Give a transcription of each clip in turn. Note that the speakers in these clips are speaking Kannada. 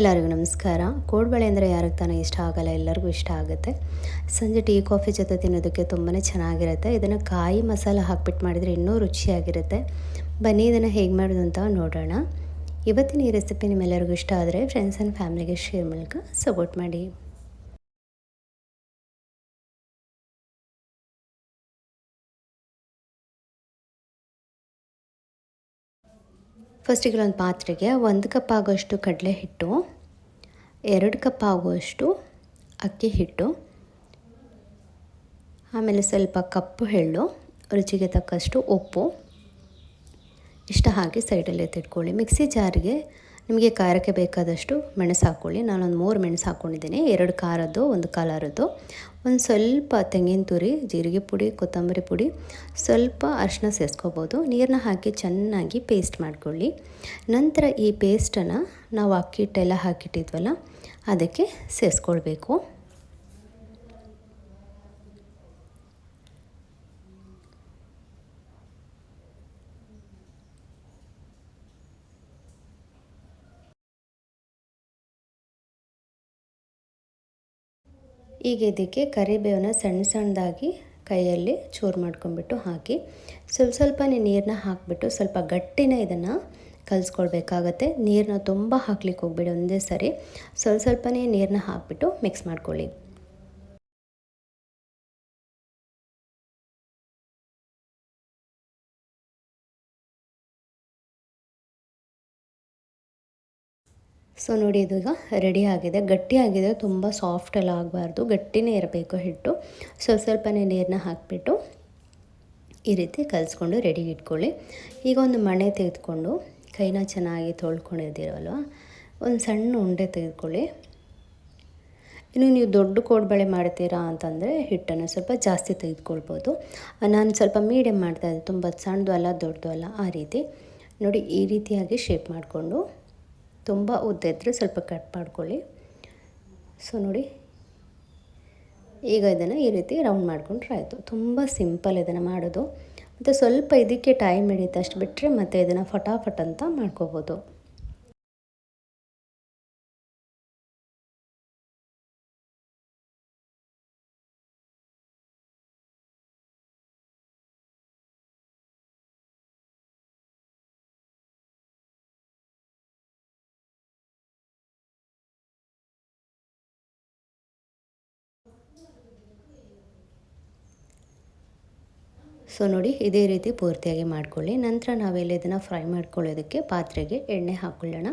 ಎಲ್ಲರಿಗೂ ನಮಸ್ಕಾರ. ಕೋಡ್ಬಳೆ ಅಂದರೆ ಯಾರಿಗೆ ತಾನೇ ಇಷ್ಟ ಆಗಲ್ಲ, ಎಲ್ಲರಿಗೂ ಇಷ್ಟ ಆಗುತ್ತೆ. ಸಂಜೆ ಟೀ, ಕಾಫಿ ಜೊತೆ ತಿನ್ನೋದಕ್ಕೆ ತುಂಬಾ ಚೆನ್ನಾಗಿರುತ್ತೆ. ಇದನ್ನು ಕಾಯಿ ಮಸಾಲ ಹಾಕ್ಬಿಟ್ಟು ಮಾಡಿದರೆ ಇನ್ನೂ ರುಚಿಯಾಗಿರುತ್ತೆ. ಬನ್ನಿ, ಇದನ್ನು ಹೇಗೆ ಮಾಡೋದು ಅಂತ ನೋಡೋಣ. ಇವತ್ತಿನ ಈ ರೆಸಿಪಿ ನಿಮ್ಮೆಲ್ಲರಿಗೂ ಇಷ್ಟ ಆದರೆ ಫ್ರೆಂಡ್ಸ್ ಆ್ಯಂಡ್ ಫ್ಯಾಮಿಲಿಗೆ ಶೇರ್ ಮೂಲಕ ಸಪೋರ್ಟ್ ಮಾಡಿ. ಫಸ್ಟಿಗೆ ಒಂದು ಪಾತ್ರೆಗೆ ಒಂದು ಕಪ್ ಆಗೋಷ್ಟು ಕಡಲೆ ಹಿಟ್ಟು ಎರಡು ಕಪ್ ಆಗುವಷ್ಟು ಅಕ್ಕಿ ಹಿಟ್ಟು ಆಮೇಲೆ ಸ್ವಲ್ಪ ಕಪ್ಪು ಎಳ್ಳು, ರುಚಿಗೆ ತಕ್ಕಷ್ಟು ಉಪ್ಪು, ಇಷ್ಟ ಹಾಕಿ ಸೈಡಲ್ಲಿ ಎತ್ತಿಟ್ಕೊಳ್ಳಿ ಮಿಕ್ಸಿ ಜಾರಿಗೆ ನಿಮಗೆ ಖಾರಕ್ಕೆ ಬೇಕಾದಷ್ಟು ಮೆಣಸು ಹಾಕ್ಕೊಳ್ಳಿ. ನಾನೊಂದು ಮೂರು ಮೆಣಸು ಹಾಕ್ಕೊಂಡಿದ್ದೀನಿ. ಎರಡು ಖಾರದ್ದು, ಒಂದು ಕಲರದ್ದು. ಒಂದು ಸ್ವಲ್ಪ ತೆಂಗಿನ ತುರಿ, ಜೀರಿಗೆ ಪುಡಿ, ಕೊತ್ತಂಬರಿ ಪುಡಿ, ಸ್ವಲ್ಪ ಅರಿಶಿನ ಸೇರಿಸ್ಕೋಬೋದು. ನೀರನ್ನ ಹಾಕಿ ಚೆನ್ನಾಗಿ ಪೇಸ್ಟ್ ಮಾಡ್ಕೊಳ್ಳಿ. ನಂತರ ಈ ಪೇಸ್ಟನ್ನು ನಾವು ಅಕ್ಕಿಟ್ಟೆಲ್ಲ ಹಾಕಿಟ್ಟಿದ್ವಲ್ಲ, ಅದಕ್ಕೆ ಸೇರಿಸ್ಕೊಳ್ಬೇಕು. ಈಗ ಇದಕ್ಕೆ ಕರಿಬೇವನ್ನ ಸಣ್ಣ ಸಣ್ಣದಾಗಿ ಕೈಯಲ್ಲಿ ಚೂರು ಮಾಡ್ಕೊಂಡ್ಬಿಟ್ಟು ಹಾಕಿ ಸ್ವಲ್ಪ ಸ್ವಲ್ಪನೇ ನೀರನ್ನ ಹಾಕಿಬಿಟ್ಟು ಸ್ವಲ್ಪ ಗಟ್ಟಿನೇ ಇದನ್ನು ಕಲಿಸ್ಕೊಳ್ಬೇಕಾಗತ್ತೆ. ನೀರನ್ನ ತುಂಬ ಹಾಕ್ಲಿಕ್ಕೆ ಹೋಗ್ಬೇಡಿ ಒಂದೇ ಸರಿ. ಸ್ವಲ್ಪ ಸ್ವಲ್ಪನೇ ನೀರನ್ನ ಹಾಕಿಬಿಟ್ಟು ಮಿಕ್ಸ್ ಮಾಡ್ಕೊಳ್ಳಿ. ಸೊ ನೋಡಿ ಇದು ಈಗ ರೆಡಿ ಆಗಿದೆ. ಗಟ್ಟಿಯಾಗಿದೆ ತುಂಬ ಸಾಫ್ಟ್ ಎಲ್ಲ ಆಗಬಾರ್ದು. ಗಟ್ಟಿನೇ ಇರಬೇಕು ಹಿಟ್ಟು. ಸ್ವಲ್ಪ ಸ್ವಲ್ಪನೇ ನೀರನ್ನ ಹಾಕಿಬಿಟ್ಟು ಈ ರೀತಿ ಕಲಿಸ್ಕೊಂಡು ರೆಡಿ ಇಟ್ಕೊಳ್ಳಿ. ಈಗ ಒಂದು ಮಣೆ ತೆಗೆದುಕೊಂಡು, ಕೈನ ಚೆನ್ನಾಗಿ ತೊಳ್ಕೊಂಡಿದ್ದೀರಲ್ವ? ಒಂದು ಸಣ್ಣ ಉಂಡೆ ತೆಗೆದುಕೊಳ್ಳಿ. ಇನ್ನು ನೀವು ದೊಡ್ಡ ಕೋಡ್ಬಳೆ ಮಾಡ್ತೀರಾ ಅಂತಂದರೆ ಹಿಟ್ಟನ್ನು ಸ್ವಲ್ಪ ಜಾಸ್ತಿ ತೆಗೆದುಕೊಳ್ಬೋದು. ನಾನು ಸ್ವಲ್ಪ ಮೀಡಿಯಮ್ ಮಾಡ್ತಾಯಿದ್ದೆ ತುಂಬ ಸಣ್ಣದು ಅಲ್ಲ, ದೊಡ್ಡದು ಅಲ್ಲ. ಆ ರೀತಿ. ನೋಡಿ, ಈ ರೀತಿಯಾಗಿ ಶೇಪ್ ಮಾಡಿಕೊಂಡು ತುಂಬ ಉದ್ದ ಇದ್ದರೆ ಸ್ವಲ್ಪ ಕಟ್ ಮಾಡ್ಕೊಳ್ಳಿ. ಸೊ, ನೋಡಿ. ಈಗ ಇದನ್ನು ಈ ರೀತಿ ರೌಂಡ್ ಮಾಡಿಕೊಂಡ್ರೆ ಆಯಿತು. ತುಂಬ ಸಿಂಪಲ್ ಇದನ್ನು ಮಾಡೋದು. ಮತ್ತು ಸ್ವಲ್ಪ ಇದಕ್ಕೆ ಟೈಮ್ ಹಿಡಿಯುತ್ತೆ ಅಷ್ಟು ಬಿಟ್ಟರೆ ಮತ್ತು ಇದನ್ನು ಫಟಾಫಟ್ ಅಂತ ಮಾಡ್ಕೋಬೋದು. ಸೊ ನೋಡಿ, ಇದೇ ರೀತಿ ಪೂರ್ತಿಯಾಗಿ ಮಾಡ್ಕೊಳ್ಳಿ. ನಂತರ ನಾವೆಲ್ಲ ಇದನ್ನು ಫ್ರೈ ಮಾಡ್ಕೊಳ್ಳೋದಕ್ಕೆ ಪಾತ್ರೆಗೆ ಎಣ್ಣೆ ಹಾಕ್ಕೊಳ್ಳೋಣ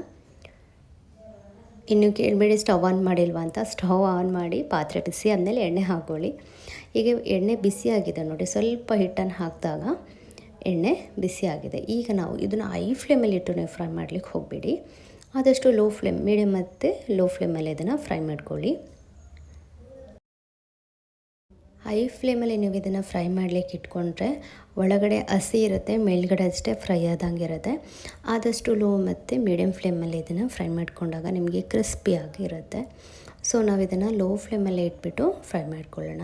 ಇನ್ನು ಕೇಳಬೇಡಿ, ಸ್ಟವ್ ಆನ್ ಮಾಡಿಲ್ವಾ ಅಂತ. ಸ್ಟವ್ ಆನ್ ಮಾಡಿ ಪಾತ್ರೆ ಬಿಸಿ ಆದಮೇಲೆ ಎಣ್ಣೆ ಹಾಕ್ಕೊಳ್ಳಿ ಈಗ ಎಣ್ಣೆ ಬಿಸಿಯಾಗಿದೆ ನೋಡಿ, ಸ್ವಲ್ಪ ಹಿಟ್ಟನ್ನು ಹಾಕಿದಾಗ ಎಣ್ಣೆ ಬಿಸಿಯಾಗಿದೆ ಈಗ ನಾವು ಇದನ್ನು ಐ ಫ್ಲೇಮಲ್ಲಿ ಇಟ್ಟು ನೀವು ಫ್ರೈ ಮಾಡಲಿಕ್ಕೆ ಹೋಗಬೇಡಿ. ಆದಷ್ಟು ಲೋ ಫ್ಲೇಮ್, ಮೀಡಿಯಮ್ ಮತ್ತು ಲೋ ಫ್ಲೇಮಲ್ಲಿ ಇದನ್ನು ಫ್ರೈ ಮಾಡ್ಕೊಳ್ಳಿ. ಹೈ ಫ್ಲೇಮಲ್ಲಿ ನೀವು ಇದನ್ನು ಫ್ರೈ ಮಾಡಲಿಕ್ಕೆ ಇಟ್ಕೊಂಡ್ರೆ ಒಳಗಡೆ ಹಸಿ ಇರುತ್ತೆ, ಮೇಲ್ಗಡೆ ಅಷ್ಟೇ ಫ್ರೈ ಆದಂಗೆ ಇರುತ್ತೆ. ಆದಷ್ಟು ಲೋ ಮತ್ತು ಮೀಡಿಯಮ್ ಫ್ಲೇಮಲ್ಲಿ ಇದನ್ನು ಫ್ರೈ ಮಾಡ್ಕೊಂಡಾಗ ನಿಮಗೆ ಕ್ರಿಸ್ಪಿ ಆಗಿರುತ್ತೆ ಸೊ, ನಾವು ಇದನ್ನು ಲೋ ಫ್ಲೇಮಲ್ಲೇ ಇಟ್ಬಿಟ್ಟು ಫ್ರೈ ಮಾಡ್ಕೊಳ್ಳೋಣ.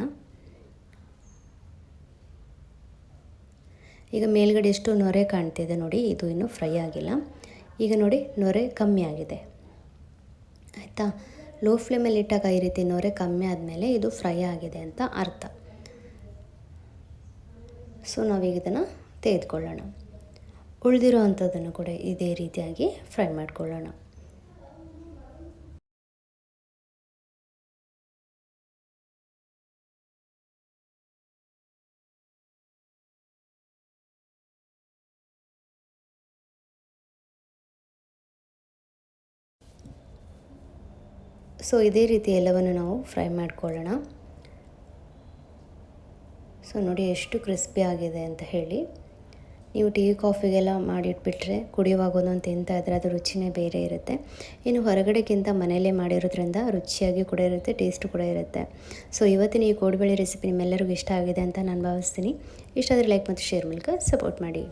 ಈಗ ಮೇಲ್ಗಡೆ ಎಷ್ಟು ನೊರೆ ಕಾಣ್ತಿದೆ ನೋಡಿ, ಇದು ಇನ್ನೂ ಫ್ರೈ ಆಗಿಲ್ಲ. ಈಗ ನೋಡಿ, ನೊರೆ ಕಮ್ಮಿ ಆಗಿದೆ. ಆಯಿತಾ? ಲೋ ಫ್ಲೇಮಲ್ಲಿ ಇಟ್ಟಾಗ ಈ ರೀತಿ ನೊರೆ ಕಮ್ಮಿ ಆದಮೇಲೆ ಇದು ಫ್ರೈ ಆಗಿದೆ ಅಂತ ಅರ್ಥ. ಸೊ ನಾವೀಗ ಇದನ್ನು ತೆಗೆದುಕೊಳ್ಳೋಣ. ಉಳಿದಿರೋ ಅಂಥದ್ದನ್ನು ಕೂಡ ಇದೇ ರೀತಿಯಾಗಿ ಫ್ರೈ ಮಾಡ್ಕೊಳ್ಳೋಣ. ಸೊ ಇದೇ ರೀತಿ ಎಲ್ಲವನ್ನು ನಾವು ಫ್ರೈ ಮಾಡ್ಕೊಳ್ಳೋಣ. ಸೊ ನೋಡಿ ಎಷ್ಟು ಕ್ರಿಸ್ಪಿ ಆಗಿದೆ ಅಂತ ಹೇಳಿ. ನೀವು ಟೀ, ಕಾಫಿಗೆಲ್ಲ ಮಾಡಿಟ್ಬಿಟ್ರೆ ಕುಡಿಯುವಾಗ ಒಂದೊಂದು ತಿಂತಾ ಇದ್ರೆ ಅದು ರುಚಿನೇ ಬೇರೆ ಇರುತ್ತೆ. ಇನ್ನು ಹೊರಗಡೆಗಿಂತ ಮನೆಯಲ್ಲೇ ಮಾಡಿರೋದ್ರಿಂದ ರುಚಿಯಾಗಿ ಕೂಡ ಇರುತ್ತೆ, ಟೇಸ್ಟ್ ಕೂಡ ಇರುತ್ತೆ. ಸೊ ಇವತ್ತಿನ ಈ ಕೋಡುಬಳೆ ರೆಸಿಪಿ ನಿಮ್ಮೆಲ್ಲರಿಗೂ ಇಷ್ಟ ಆಗಿದೆ ಅಂತ ನಾನು ಭಾವಿಸ್ತೀನಿ. ಇಷ್ಟ ಆದರೆ ಲೈಕ್ ಮತ್ತು ಶೇರ್ ಮೂಲಕ ಸಪೋರ್ಟ್ ಮಾಡಿ.